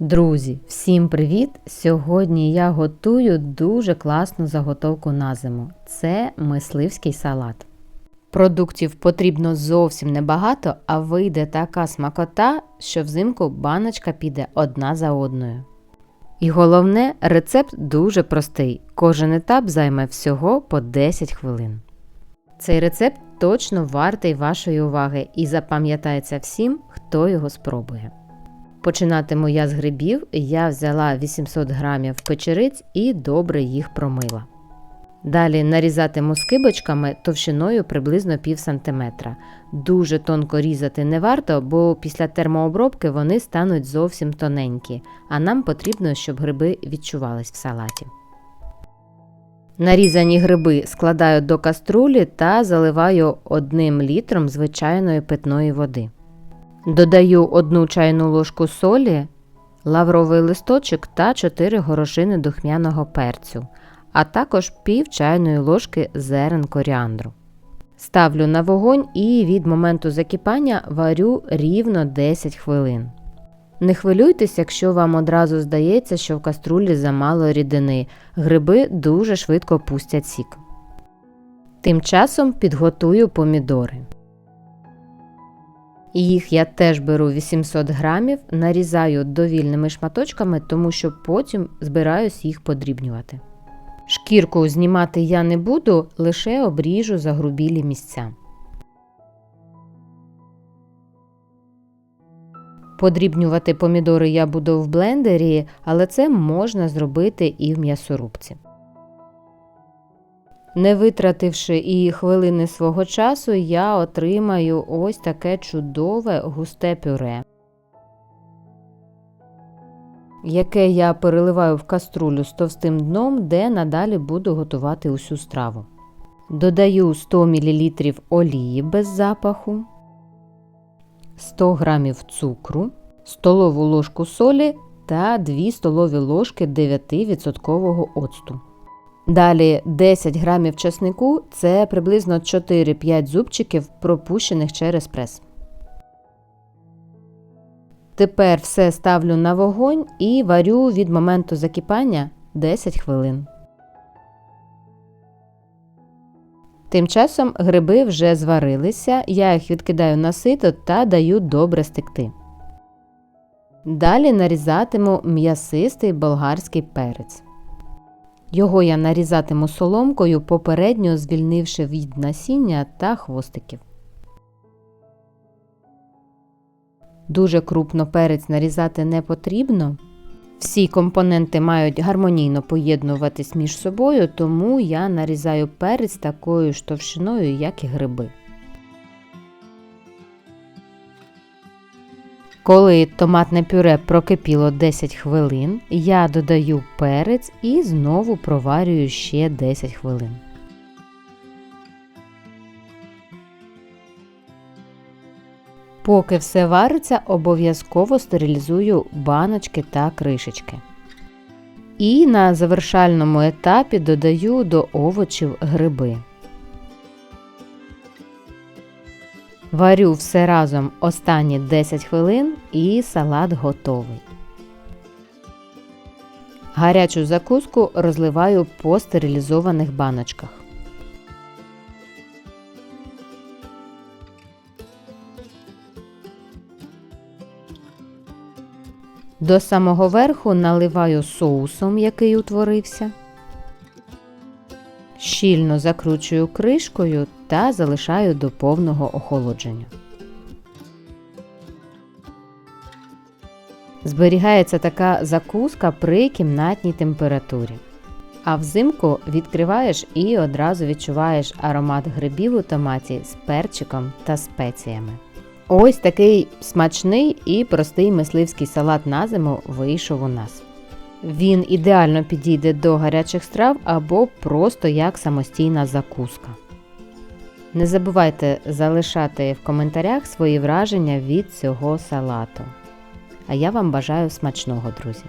Друзі, всім привіт! Сьогодні я готую дуже класну заготовку на зиму. Це мисливський салат. Продуктів потрібно зовсім небагато, а вийде така смакота, що взимку баночка піде одна за одною. І головне, рецепт дуже простий. Кожен етап займе всього по 10 хвилин. Цей рецепт точно вартий вашої уваги і запам'ятається всім, хто його спробує. Починатиму я з грибів, я взяла 800 грамів печериць і добре їх промила. Далі нарізатиму скибочками товщиною приблизно пів сантиметра. Дуже тонко різати не варто, бо після термообробки вони стануть зовсім тоненькі, а нам потрібно, щоб гриби відчувались в салаті. Нарізані гриби складаю до каструлі та заливаю одним літром звичайної питної води. Додаю одну чайну ложку солі, лавровий листочок та 4 горошини духмяного перцю, а також пів чайної ложки зерен коріандру. Ставлю на вогонь і від моменту закипання варю рівно 10 хвилин. Не хвилюйтесь, якщо вам одразу здається, що в каструлі замало рідини, гриби дуже швидко пустять сік. Тим часом підготую помідори. Їх я теж беру 800 грамів, нарізаю довільними шматочками, тому що потім збираюсь їх подрібнювати. Шкірку знімати я не буду, лише обріжу загрубілі місця. Подрібнювати помідори я буду в блендері, але це можна зробити і в м'ясорубці. Не витративши і хвилини свого часу, я отримаю ось таке чудове густе пюре, яке я переливаю в каструлю з товстим дном, де надалі буду готувати усю страву. Додаю 100 мл олії без запаху, 100 г цукру, столову ложку солі та 2 столові ложки 9% оцту. Далі 10 грамів часнику це приблизно 4-5 зубчиків, пропущених через прес. Тепер все ставлю на вогонь і варю від моменту закипання 10 хвилин. Тим часом гриби вже зварилися, я їх відкидаю на сито та даю добре стекти. Далі нарізатиму м'ясистий болгарський перець. Його я нарізатиму соломкою, попередньо звільнивши від насіння та хвостиків. Дуже крупно перець нарізати не потрібно. Всі компоненти мають гармонійно поєднуватись між собою, тому я нарізаю перець такою ж товщиною, як і гриби. Коли томатне пюре прокипіло 10 хвилин, я додаю перець і знову проварюю ще 10 хвилин. Поки все вариться, обов'язково стерилізую баночки та кришечки. І на завершальному етапі додаю до овочів гриби. Варю все разом останні 10 хвилин і салат готовий. Гарячу закуску розливаю по стерилізованих баночках. До самого верху наливаю соусом, який утворився. Щільно закручую кришкою та залишаю до повного охолодження. Зберігається така закуска при кімнатній температурі. А взимку відкриваєш і одразу відчуваєш аромат грибів у томаті з перчиком та спеціями. Ось такий смачний і простий мисливський салат на зиму вийшов у нас. Він ідеально підійде до гарячих страв або просто як самостійна закуска. Не забувайте залишати в коментарях свої враження від цього салату. А я вам бажаю смачного, друзі!